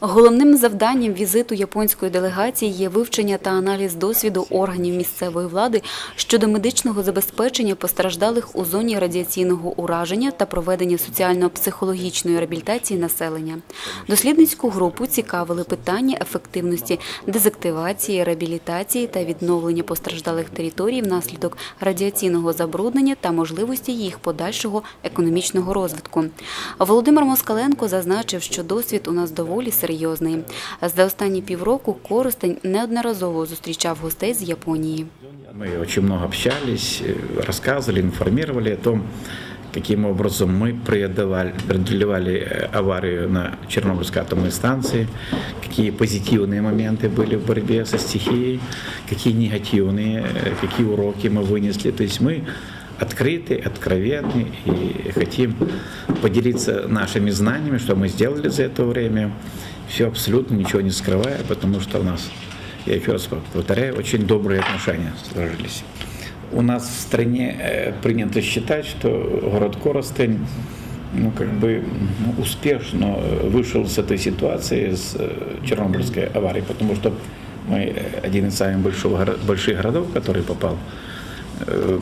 Головним завданням візиту японської делегації є вивчення та аналіз досвіду органів місцевої влади щодо медичного забезпечення постраждалих у зоні радіаційного ураження та проведення соціально-психологічної реабілітації населення. Дослідницьку групу цікавили питання ефективності дезактивації, реабілітації та відновлення постраждалих територій внаслідок радіаційного забруднення та можливості їх подальшого економічного розвитку. Володимир Москаленко зазначив, що досвід у нас доволі серйозний. За останні півроку Коростень неодноразово зустрічав гостей з Японії. Мы очень много общались, э, рассказывали, информировали о том, каким образом мы преодолевали, преодолевали э, аварию на Чернобыльской атомной станции, какие позитивные моменты были в борьбе со стихией, какие негативные, э, какие уроки мы вынесли. То есть мы открыты, откровенны и хотим поделиться нашими знаниями, что мы сделали за это время. Все абсолютно ничего не скрывая, потому что у нас я еще раз повторяю, очень добрые отношения сложились. У нас в стране э, принято считать, что город Коростень ну, как бы ну, успешно вышел с этой ситуации, с э, Чернобыльской аварии, потому что мы э, один из самых больших, горо- больших городов, который попал э,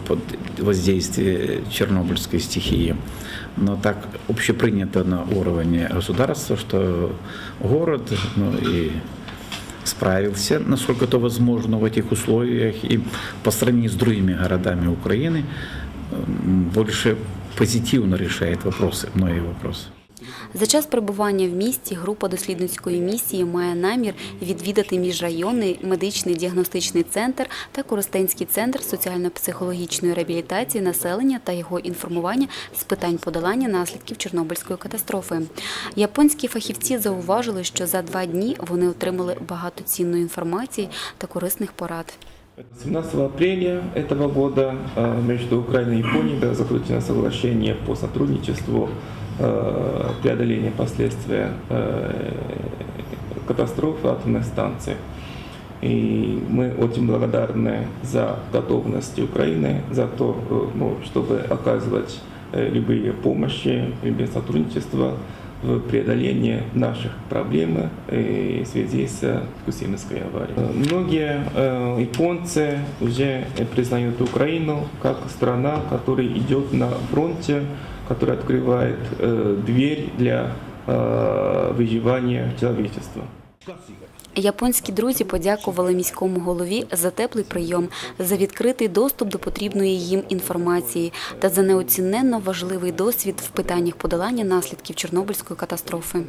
под воздействие Чернобыльской стихии. Но так общепринято на уровне государства, что город ну, и справился, насколько это возможно в этих условиях, и по сравнению с другими городами Украины м, больше позитивно решает вопросы, многие вопросы. За час перебування в місті група дослідницької місії має намір відвідати міжрайонний медичний діагностичний центр та Коростенський центр соціально-психологічної реабілітації населення та його інформування з питань подолання наслідків Чорнобильської катастрофи. Японські фахівці зауважили, що за два дні вони отримали багато цінної інформації та корисних порад. 17 апреля этого года э, между Украиной и Японией было заключено соглашение по сотрудничеству э, преодоления последствий э, катастрофы атомной станции. И мы очень благодарны за готовность Украины, за то, э, ну, чтобы оказывать э, любые помощи, любые сотрудничество в преодолении наших проблем э, в связи с Фукусимской аварией. Э, Многие э, японцы уже признают Украину как страна, которая идет на фронте, которая открывает дверь для выживания человечества. Японські друзі подякували міському голові за теплий прийом, за відкритий доступ до потрібної їм інформації та за неоціненно важливий досвід в питаннях подолання наслідків Чорнобильської катастрофи.